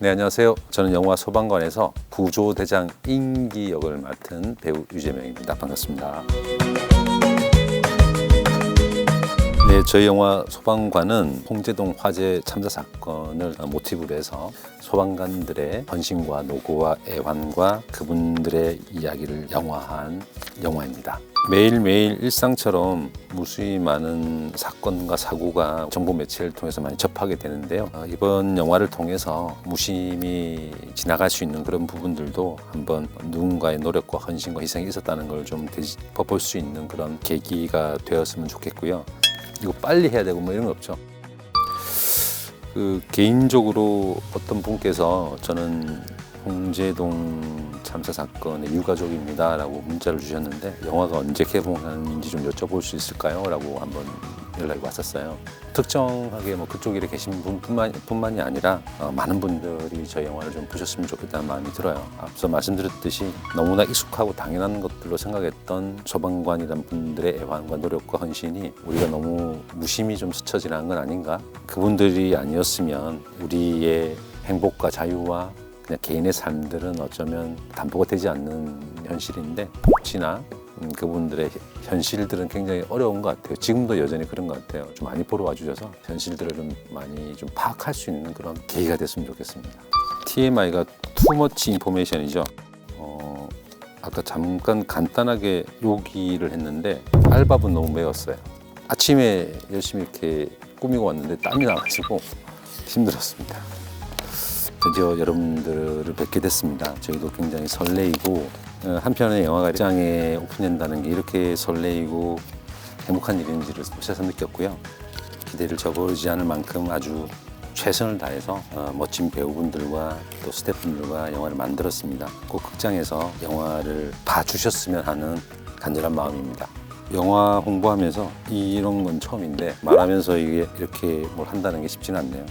네, 안녕하세요. 저는 영화 소방관에서 구조대장 임기 역을 맡은 배우 유재명입니다. 반갑습니다. 네, 저희 영화 소방관은 홍제동 화재 참사 사건을 모티브로 해서 소방관들의 헌신과 노고와 애환과 그분들의 이야기를 영화한 영화입니다. 매일매일 일상처럼 무수히 많은 사건과 사고가 정보 매체를 통해서 많이 접하게 되는데요. 어, 이번 영화를 통해서 무심히 지나갈 수 있는 그런 부분들도 한번 누군가의 노력과 헌신과 희생이 있었다는 걸 좀 되짚어볼 수 있는 그런 계기가 되었으면 좋겠고요. 이거 빨리 해야 되고 뭐 이런 거 없죠. 그 개인적으로 어떤 분께서 저는 홍제동 참사 사건의 유가족입니다라고 문자를 주셨는데 영화가 언제 개봉하는지 좀 여쭤볼 수 있을까요?라고 한번 연락이 왔었어요. 특정하게 뭐 그쪽 일에 계신 분뿐만 뿐만이 아니라 어, 많은 분들이 저희 영화를 좀 보셨으면 좋겠다는 마음이 들어요. 앞서 말씀드렸듯이 너무나 익숙하고 당연한 것들로 생각했던 소방관이란 분들의 애환과 노력과 헌신이 우리가 너무 무심히 좀 스쳐 지나간 건 아닌가? 그분들이 아니었으면 우리의 행복과 자유와 그냥 개인의 삶들은 어쩌면 담보가 되지 않는 현실인데 복지나 음, 그분들의 현실들은 굉장히 어려운 것 같아요. 지금도 여전히 그런 것 같아요. 좀 많이 보러 와주셔서 현실들을 좀 많이 좀 파악할 수 있는 그런 계기가 됐으면 좋겠습니다. TMI가 투머치 인포메이션이죠. 어, 아까 잠깐 간단하게 요기를 했는데 알밥은 너무 매웠어요. 아침에 열심히 이렇게 꾸미고 왔는데 땀이 나가지고 힘들었습니다. 드디어 여러분들을 뵙게 됐습니다. 저희도 굉장히 설레이고 어, 한편의 영화가 장에 오픈된다는 게 이렇게 설레이고 행복한 일인지를 새서 느꼈고요. 기대를 저버리지 않을 만큼 아주 최선을 다해서 어, 멋진 배우분들과 또 스태프분들과 영화를 만들었습니다. 꼭 극장에서 영화를 봐주셨으면 하는 간절한 마음입니다. 영화 홍보하면서 이런 건 처음인데 말하면서 이게 이렇게 뭘 한다는 게 쉽지는 않네요.